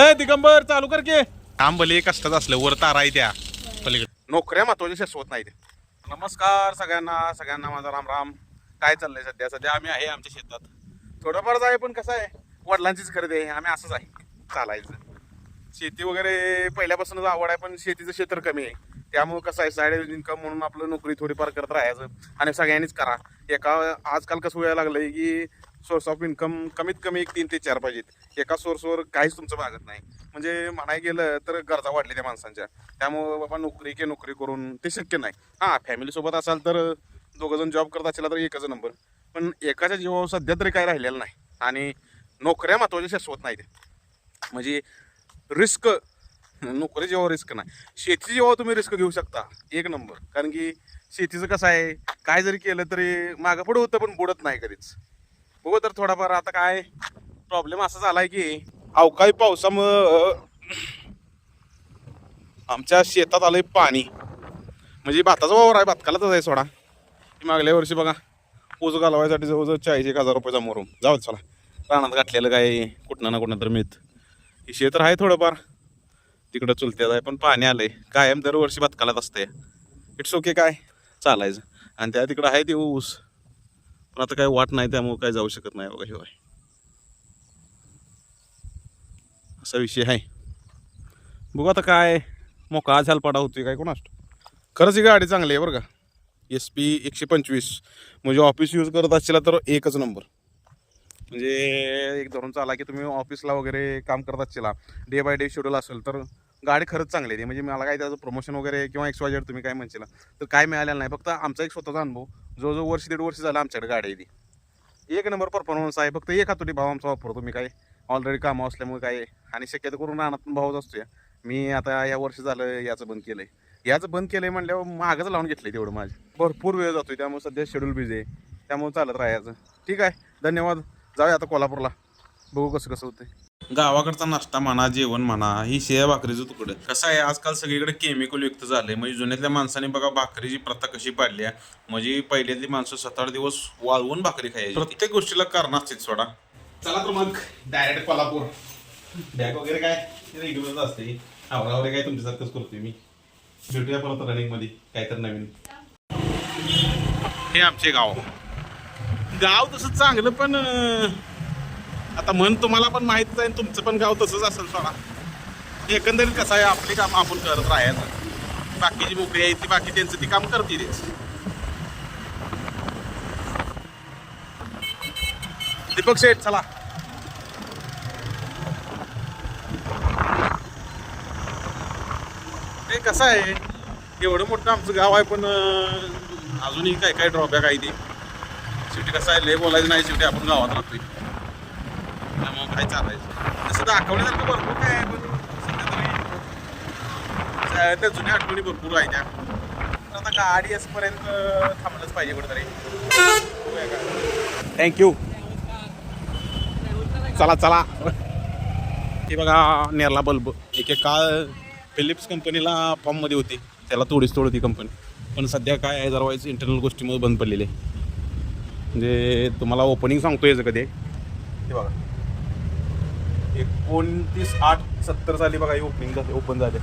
ए दिगंबर चालू कर की. काम भले कष्टात असलं वर तारा आहे त्या. पलीकडे. नोकऱ्या महत्त्वाच्या शस्वत नाही नमस्कार सगळ्यांना सगळ्यांना माझा राम राम. काय चाललंय सध्या? सध्या आम्ही आहे आमच्या शेतात. थोडंफार आहे पण कसं आहे वडिलांचीच खरेदी आहे आम्ही असंच आहे. चालायचं. शेती वगैरे पहिल्यापासूनच आवड आहे पण शेतीचं क्षेत्र कमी आहे. त्यामुळे कसं आहे साईड इन्कम म्हणून आपलं नोकरी थोडीफार करत राहायचं आणि सगळ्यांनीच करा. एका आजकाल कसं व्हायला लागलंय की सोर्स ऑफ इन्कम कमीत कमी एक तीन ते चार पाहिजेत. एका सोर्सवर काहीच तुमचं मागत नाही. म्हणजे म्हणाय गेलं तर गरजा वाढल्या त्या माणसांच्या. त्यामुळं बाबा नोकरी की नोकरी करून ते शक्य नाही. हां फॅमिलीसोबत असाल तर दोघंजण जॉब करत असेल तर एकच नंबर पण एकाच्या जीवावर सध्या तरी काय राहिलेलं नाही. आणि नोकऱ्या महत्त्वाच्या शाश्वत म्हणजे नाही ते म्हणजे रिस्क नोकरी जेव्हा रिस्क नाही. शेती जेव्हा तुम्ही रिस्क घेऊ शकता. एक नंबर कारण की शेतीचं कसं आहे? काय जरी केलं तरी मागं पुढं होतं पण बुडत नाही कधीच. बघू तर थोडाफार आता काय प्रॉब्लेम असा झालाय की अवकाळी पावसामुळं आमच्या शेतात आलंय पाणी. म्हणजे भाताचा वावर आहे भातकालाच आहे सोडा. मागल्या वर्षी बघा ऊस घालवायसाठी जवळजवळ चाळीस एक हजार रुपयाचा मोरून जाऊ चला. रानात घातलेलं काय कुठनं ना कुठनं तर मिळत. हे शेत आहे थोडंफार. तिकडं चुलत्यात आहे पण पाणी आलंय. कायम दरवर्षी भातकालात असते इट्स ओके काय? चालायचं. आणि त्या तिकडं आहे ते ऊस. पण आता काय वाट नाही त्यामुळे काय जाऊ शकत नाही बघा शिवाय असा विषय आहे. बघू आता काय मोका झाल पडा होती काय कोणास खरंच ही गाडी चांगली आहे बरं का. एस पी एकशे पंचवीस. म्हणजे ऑफिस यूज करत असेल तर एकच नंबर म्हणजे एक धरून चाला की तुम्ही ऑफिसला वगैरे काम करत असेल डे बाय डे शेड्यूल असेल तर गाडी खरंच चांगली आहे. म्हणजे मला काय त्याचं प्रमोशन वगैरे किंवा एक्स वाय तुम्ही काय म्हणशील तर काय मिळालेलं नाही. फक्त आमचा एक स्वतःचा अनुभव. जो जो वर्ष दीड वर्ष झालं आमच्याकडे गाडी आहे ती. एक नंबर परफॉर्मन्स आहे. फक्त एक हातोटी भाव आमचा वापरतो मी काय. ऑलरेडी कामं असल्यामुळे काय. आणि शक्यतो करून रानात भावच असतो मी आता या वर्षी झालं याचं बंद केलंय. याचं बंद केलं आहे म्हणल्यावर मागंच लावून घेतलंय तेवढं माझं. भरपूर वेळ जातोय. त्यामुळे सध्या शेड्यूल बिझी आहे. त्यामुळे चालत राहायचं. ठीक आहे. धन्यवाद. जाऊया आता कोल्हापूरला. बघू कसं कसं होतं गावाकडचा नाश्ता म्हणा जेवण म्हणा ही शेया भाकरीचं तुकडं. कसं आहे आजकाल सगळीकडे केमिकल युक्त झालंय. म्हणजे जुन्यातल्या माणसाने बघा भाकरीची प्रथा कशी पाडली आहे. म्हणजे पहिल्यातली माणसं सात आठ दिवस वाळवून भाकरी खायची. प्रत्येक गोष्टीला कारण असते सोडा. चला तर मग डायरेक्ट कोल्हापूर. बॅग वगैरे काय? रेग्युलरच असते आवरा वगैरे काय तुमच्यासारखंच करतोय मी. भेटूया परत रनिंगमध्ये. काय तर नवीन. हे आमचे गाव. गाव तसं चांगलं पण आता म्हण तुम्हाला पण माहितच आहे तुमचं पण गाव तसंच असेल सोडा. एकंदरीत कसं आहे आपली काम आपण करत राहायचं. बाकीची मोकळी आहे ती बाकी त्यांचं ती काम करतीलच दीपक शेठ चला. ते कसं आहे एवढं मोठं आमचं गाव आहे पण अजूनही काय काय ड्रॉबॅक आहे ते. शेवटी कसं आहे लय बोलायचं नाही शेवटी आपण गावात राहतोय. काय चालायचं तसं दाखवण्यासारखं भरपूर काय आहे पण सध्या तरी जुन्या आठवणी भरपूर आहे त्या आता गाडी असपर्यंत थांबलंच पाहिजे कुठेतरी. थँक्यू चला चला. हे बघा नेरला बल्ब. एक एक काळ फिलिप्स कंपनीला फॉर्ममध्ये होती. त्याला तोडीस तोड होती कंपनी पण सध्या काय आहे जरा व्हायचं इंटरनल गोष्टीमुळे बंद पडलेले म्हणजे तुम्हाला ओपनिंग सांगतो याचं कधी? हे बघा. एकोणतीस आठ सत्तर साली बघा ही ओपनिंग झाली ओपन झाले.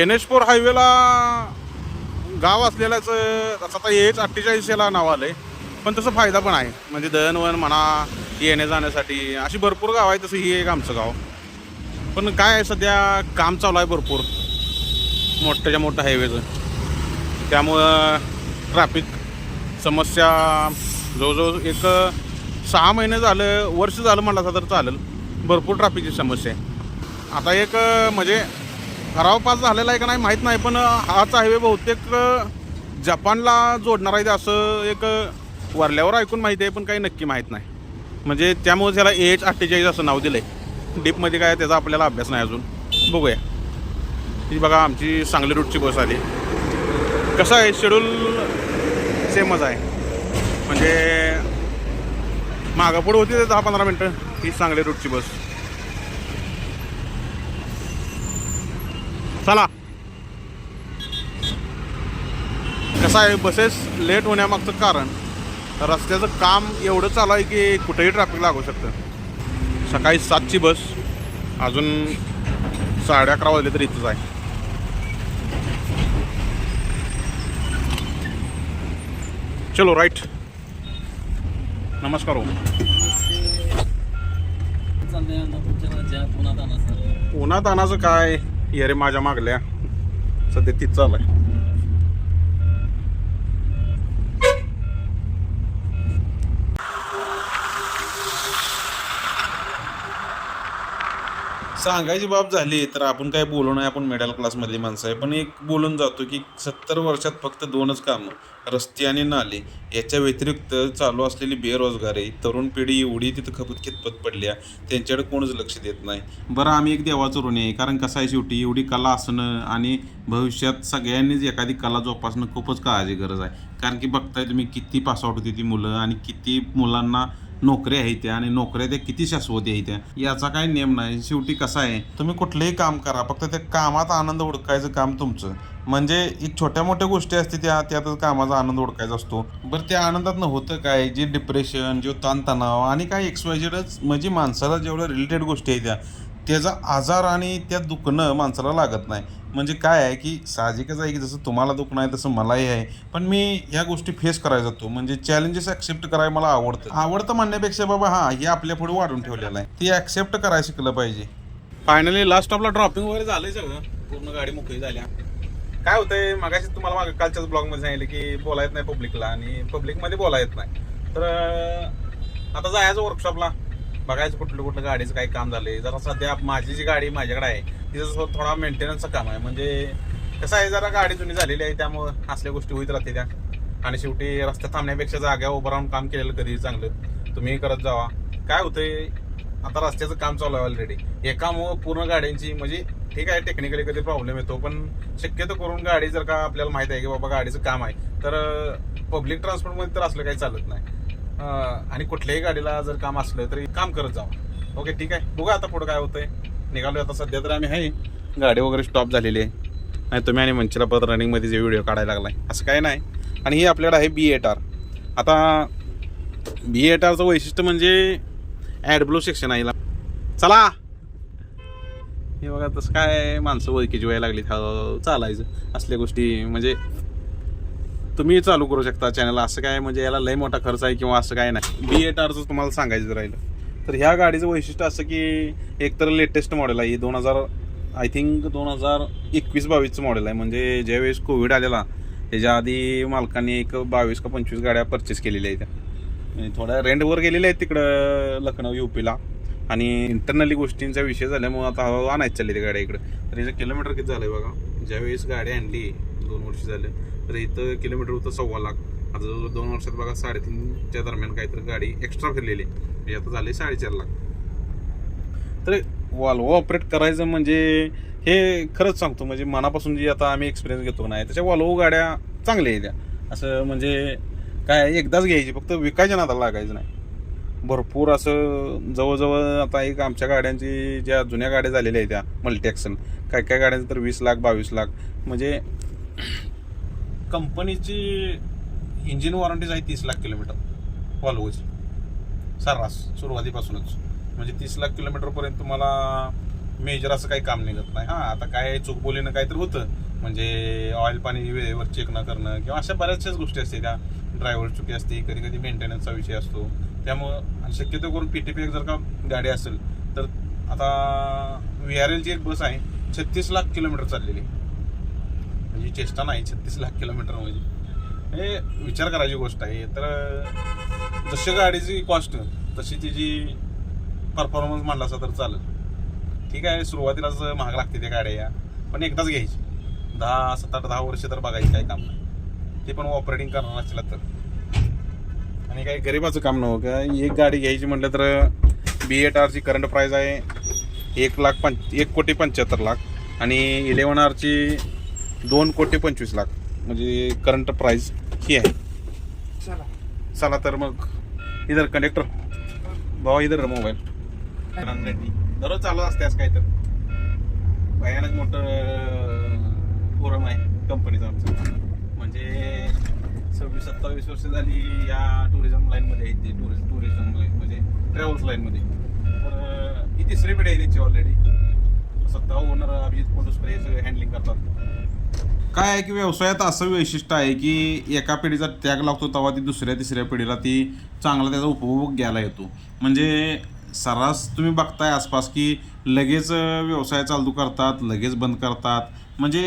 एन एच फोर हायवेला गाव असलेल्याच आता एच अठ्ठेचाळीस याला नाव आहे पण तसं फायदा पण आहे. म्हणजे दळणवळण म्हणा येणे जाण्यासाठी अशी भरपूर गाव आहे तसं ही एक आमचं गाव. पण काय आहे सध्या काम चालू आहे भरपूर. मोठ्याच्या मोठं हायवेचं त्यामुळं ट्रॅफिक समस्या जवळजवळ एक सहा महिने झालं वर्ष झालं म्हटलं तर चालेल. भरपूर ट्रॅफिकची समस्या आहे. आता एक म्हणजे ठराव पास झालेला आहे का नाही माहीत नाही पण हाच हायवे बहुतेक जपानला जोडणार आहे ते असं एक वरल्यावर ऐकून माहिती आहे पण काही नक्की माहीत नाही. म्हणजे त्यामुळे त्याला ए एच अठ्ठेचाळीस असं नाव दिलं आहे डीपमध्ये काय त्याचा आपल्याला अभ्यास नाही अजून. बघूया. ही बघा आमची सांगली रूटची बस आली. कसं आहे? शेड्यूल सेमच आहे. म्हणजे मागं पुढं होती ते दहा पंधरा मिनटं. ही सांगली रूटची बस. चला. कसं आहे बसेस लेट होण्यामागचं कारण रस्त्याचं काम एवढं चालू आहे की कुठेही ट्रॅफिक लागू शकतं. सकाळी सातची बस अजून साडे अकरा वाजले तर इथंच आहे. चलो राईट नमस्कार हो. उन्हात आणाचं काय? ये रे माझ्या मागल्या. सध्या तीच चालू आहे सांगायची बाब झाली तर आपण काय बोलू नाही आपण मिडल क्लासमधली माणसं आहे. पण एक बोलून जातो की सत्तर वर्षात फक्त दोनच कामं रस्ते आणि नाले याच्या व्यतिरिक्त चालू असलेली बेरोजगारी तरुण पिढी एवढी तिथं खपत खितपत पडल्या त्यांच्याकडे कोणच लक्ष देत नाही. बरं आम्ही एक देवाचं ऋण आहे कारण कसं आहे शेवटी एवढी कला असणं आणि भविष्यात सगळ्यांनीच एखादी कला जोपासणं खूपच काळाची गरज आहे. कारण की बघताय तुम्ही किती पासआउट होती ती मुलं आणि किती मुलांना नोकऱ्या आहेत त्या आणि नोकऱ्या त्या किती शाश्वती आहेत त्या? याचा काही नियम नाही. शेवटी कसा आहे? तुम्ही कुठलंही काम करा. फक्त त्या कामात आनंद ओळखायचं काम तुमचं. म्हणजे एक छोट्या मोठ्या गोष्टी असते त्या त्यातच कामाचा आनंद ओळखायचा असतो. बरं त्या आनंदात होतं काय? जे डिप्रेशन जे ताणतणाव आणि काय एक्सवायजेडच म्हणजे माणसाला जेवढ्या रिलेटेड गोष्टी आहेत त्या त्याचा आजार आणि त्या दुखणं माणसाला लागत नाही. म्हणजे काय आहे की साहजिकच आहे की जसं तुम्हाला दुखणं आहे तसं मलाही आहे. पण मी ह्या गोष्टी फेस करायला जातो. म्हणजे चॅलेंजेस ॲक्सेप्ट करायला मला आवडतं. आवडतं म्हणण्यापेक्षा बाबा हां हे आपल्या पुढे वाढून ठेवलेलं आहे. ते ॲक्सेप्ट करायला शिकलं पाहिजे. फायनली लास्ट स्टॉपला ड्रॉपिंग वगैरे झालंय सगळं. पूर्ण गाडी मोकळी झाल्या. काय होतंय मगाशी तुम्हाला मागे कालच्याच ब्लॉगमध्ये सांगितलं की बोला येत नाही पब्लिकला आणि पब्लिकमध्ये बोला येत नाही. तर आता जायचं वर्कशॉपला बघायचं कुठलं कुठलं गाडीचं काही काम झालंय. जरा सध्या माझी जी गाडी माझ्याकडे आहे तिचं थोडा मेंटेनन्सचं काम आहे. म्हणजे कसं आहे जरा गाडी जुनी झालेली आहे त्यामुळं असल्या गोष्टी होत राहते त्या. आणि शेवटी रस्त्यात थांबण्यापेक्षा जाग्या उभं राहून काम केलेलं कधी चांगलं. तुम्ही करत जावा. काय होतंय आता रस्त्याचं काम चालू आहे ऑलरेडी एकामुळं पूर्ण गाड्यांची म्हणजे ठीक आहे टेक्निकली कधी प्रॉब्लेम येतो पण शक्यतो करून गाडी जर का आपल्याला माहीत आहे की बाबा गाडीचं काम आहे तर पब्लिक ट्रान्सपोर्टमध्ये तर असलं काही चालत नाही. आणि कुठल्याही गाडीला जर काम असलं तरी काम करत जावं ओके ठीक आहे. बघा आता पुढं काय होतंय. निघालो आता सध्या तर आम्ही आहे गाडी वगैरे स्टॉप झालेली आहे. नाही तुम्ही आणि मंचला परत रनिंगमध्ये जे व्हिडिओ काढायला लागलाय. असं काय नाही. आणि ही आपल्याकडे आहे बी एट आर आता बी एट आरचं वैशिष्ट्य म्हणजे ॲडब्लो सेक्शन आहे. चला. हे बघा तसं काय माणसं ओळखीची व्हायला लागली चालायचं. असल्या गोष्टी म्हणजे तुम्ही चालू करू शकता चॅनल असं काय म्हणजे याला लय मोठा खर्च आहे किंवा असं काय नाही. बी एट आरचं तुम्हाला सांगायचं राहिलं. तर ह्या गाडीचं वैशिष्ट्य असं की एक तर लेटेस्ट मॉडेल आहे दोन हजार आय थिंक दोन हजार एकवीस बावीसचं मॉडेल आहे. म्हणजे ज्यावेळेस कोविड आलेला त्याच्या आधी मालकांनी एक बावीस का पंचवीस गाड्या परचेस केलेल्या आहेत. थोड्या रेंटवर गेलेल्या आहेत तिकडं लखनौ युपीला आणि इंटरनली गोष्टींचा विषय झाल्यामुळे आता हळूहळू आणायचं चालली ती गाड्या इकडं. तर याचं किलोमीटर किती झालं आहे बघा? ज्यावेळेस गाडी आणली दोन वर्ष झाले. तर इथं किलोमीटर होतं सव्वा लाख. आता जवळजवळ दोन वर्षात बघा साडेतीनच्या दरम्यान काहीतरी गाडी एक्स्ट्रा फिरलेली आहे. म्हणजे आता झाली साडेचार लाख. तर वॉल्वो ऑपरेट करायचं म्हणजे हे खरंच सांगतो म्हणजे मनापासून जी आता आम्ही एक्सपिरियन्स घेतो नाही त्याच्या वॉल्वो गाड्या चांगल्या आहेत त्या. असं म्हणजे काय एकदाच घ्यायची फक्त विकायच्या नादाला लागायचं नाही. भरपूर असं जवळजवळ आता एक आमच्या गाड्यांची ज्या जुन्या गाड्या झालेल्या आहेत त्या मल्टी ॲक्सन काय काय गाड्यांचं तर वीस लाख बावीस लाख. म्हणजे कंपनीची इंजिन वॉरंटीज आहे तीस लाख किलोमीटर वॉल्वोची सर्रास सुरुवातीपासूनच. म्हणजे तीस लाख किलोमीटरपर्यंत तुम्हाला मेजर असं काही काम निघत नाही. हां आता काय चूक बोलीनं काहीतरी होतं. म्हणजे ऑइल पाणी वेळेवर चेक न करणं किंवा अशा बऱ्याचशाच गोष्टी असते त्या ड्रायव्हर चुकी असते कधी कधी मेंटेनन्सचा विषय असतो. त्यामुळं आणि शक्यतो करून पी टी पी एक जर का गाडी असेल तर आता व्ही आर एलची एक बस आहे छत्तीस लाख किलोमीटर चाललेली. म्हणजे चेष्टा नाही छत्तीस लाख किलोमीटर म्हणजे. हे विचार करायची गोष्ट आहे. तर जशी गाडीची कॉस्ट तशी तिची परफॉर्मन्स मानला असा तर चालेल. ठीक आहे सुरुवातीलाच महाग लागते त्या गाड्या या. पण एकदाच घ्यायची. दहा सात आठ दहा वर्ष तर बघायची काही काम नाही. ते पण ऑपरेटिंग करणार असला तर. आणि काही गरिबाचं काम नव्हतं का? एक गाडी घ्यायची म्हटलं तर बी एट आरची करंट प्राईज आहे एक लाख पंच एक कोटी पंच्याहत्तर लाख. आणि इलेवन आरची दोन कोटी पंचवीस लाख. म्हणजे करंट प्राईस ही आहे. चला. तर मग इधर कंडक्टर भावा इधर मोबाईल दररोज चालू असते असं काय तर भयानक मोठं फोरम आहे कंपनीचं आमचं. म्हणजे सव्वीस सत्तावीस वर्ष झाली या टुरिझम लाईनमध्ये आहेत ते टुरिस्ट टुरिझम म्हणजे ट्रॅव्हल्स लाईनमध्ये तर ही तिसरी पिढी आहे त्यांची ऑलरेडी सध्या ओनर अभिजित कोंडुसकर हे सगळे हँडलिंग करतात. काय आहे की व्यवसायात असं वैशिष्ट्य आहे की एका पिढीचा त्याग लागतो तेव्हा ती दुसऱ्या तिसऱ्या पिढीला ती चांगला त्याचा उपभोग घ्यायला येतो. म्हणजे सर्रास तुम्ही बघताय आसपास की लगेच व्यवसाय चालू करतात लगेच बंद करतात. म्हणजे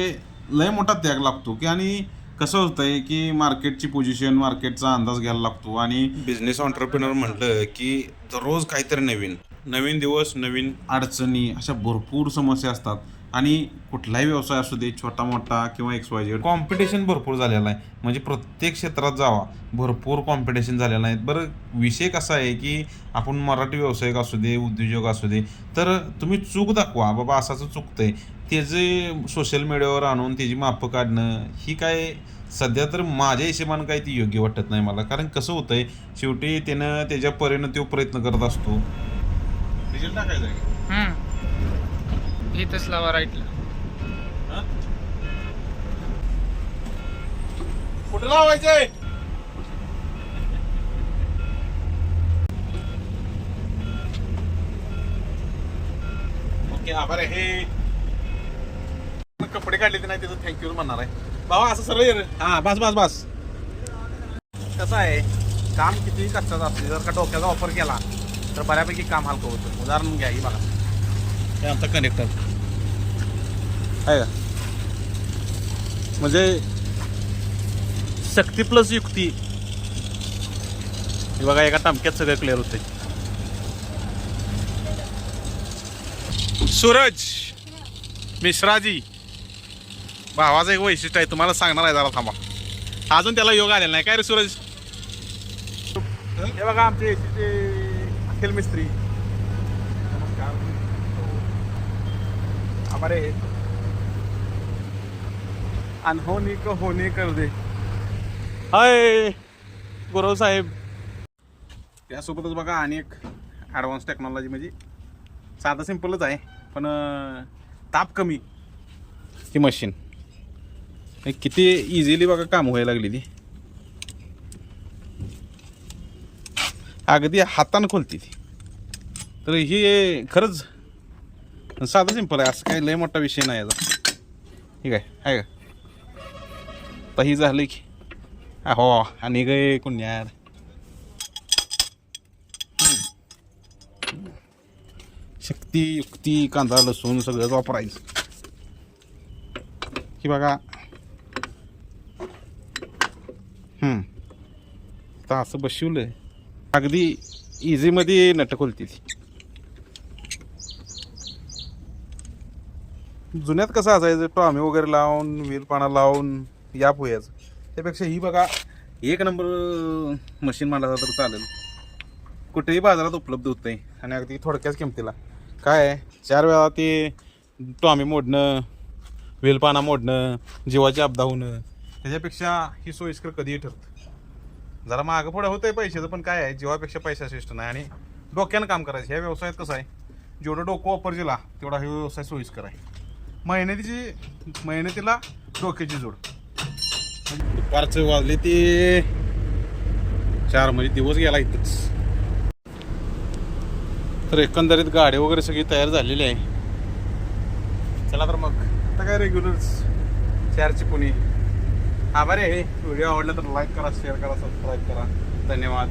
लय मोठा त्याग लागतो की आणि कसं होतं आहे की मार्केटची पोझिशन मार्केटचा अंदाज घ्यायला लागतो आणि बिझनेस ऑन्टरप्रिनर म्हटलं की दररोज काहीतरी नवीन. नवीन दिवस नवीन अडचणी अशा भरपूर समस्या असतात. आणि कुठलाही व्यवसाय असू दे छोटा मोठा किंवा एक्स वाय झेड कॉम्पिटिशन भरपूर झालेलं आहे. म्हणजे प्रत्येक क्षेत्रात जावा. भरपूर कॉम्पिटिशन झालेलं आहे. बरं विषय कसा आहे की आपण मराठी व्यावसायिक असू दे उद्योजक असू दे तर तुम्ही चूक दाखवा. बाबा असाच चुकतंय. त्याचे सोशल मीडियावर आणून त्याची मापं काढणं ही काय सध्या तर माझ्या हिशेबानं काही ती योग्य वाटत नाही मला. कारण कसं होतंय शेवटी त्यानं त्याच्या परीनं तो प्रयत्न करत असतो. डिझेल टाकायचं आहे. इथंच लावा राईटला कुठं लावायचंय? ओके आभार आहे. हे कपडे काढले ते नाही त्याचं थँक्यू म्हणणार आहे. बाबा असं सरळ ये रे. हा बस बस बस. कसं आहे काम किती कष्टाचं असते. जर का डोक्याचा वापर केला तर बऱ्यापैकी काम हलकं होतं. उदाहरण घ्या ही बघा. हे आमचा कनेक्टर आहे का? म्हणजे शक्ती प्लस युक्ती. हे बघा एका टमक्यात सगळं क्लिअर होते सूरज मिश्राजी भावाचं एक वैशिष्ट्य आहे तुम्हाला सांगणार आहे जरा थांबा. अजून त्याला योग आलेला नाही. काय रे सूरज? हे बघा आमचे अखिल मिस्त्री नमस्कार हमारे अनहोनी को होने कर दे। हाय गुरव साहेब। त्यासोबतच बघा आणि एक ॲडव्हान्स टेक्नॉलॉजी म्हणजे साधं सिम्पलच आहे पण ताप कमी. ती मशीन किती इझिली बघा काम व्हायला लागली ती अगदी हातानं खोलती ती. तर ही खरंच साधं सिंपल आहे असं काही लय मोठा विषय नाही याचा. ठीक आहे आहे का? तर ही झाली की. हो आणि गे कुण्यार शक्ती युक्ती कांदा लसूण सगळंच वापरायचं. की बघा. हम्म. तर असं बसवलं अगदी इझीमध्ये नट खोलती ती. जुन्यात कसं असायचं? टॉमी वगैरे लावून वीरपाणा लावून या पोह्याचं. त्यापेक्षा ही बघा एक नंबर मशीन मांडला तर चालेल. कुठेही बाजारात उपलब्ध होतं आणि अगदी थोडक्याच किमतीला. काय आहे? चार वेळा ते टॉमी मोडणं वेलपाना मोडणं जीवाची अपदा होणं त्याच्यापेक्षा ही सोयीस्कर कधीही ठरतं. जरा मागं पुढं होतं आहे पैशाचं पण काय आहे? जीवापेक्षा पैसा श्रेष्ठ नाही. आणि डोक्यानं काम करायचं. ह्या व्यवसायात कसं आहे? जेवढं डोकं वापरजेला तेवढा हा व्यवसाय सोयीस्कर आहे. मेहनतीची मेहनतीला डोक्याची जोड. दुपारचं वाजले ते चार म्हणजे दिवस गेला इथंच. तर एकंदरीत गाडी वगैरे सगळी तयार झालेली आहे. चला तर मग. आता काय रेग्युलर चारची पुणे. आभारी आहे. व्हिडिओ आवडला तर लाईक करा शेअर करा सबस्क्राईब करा. धन्यवाद.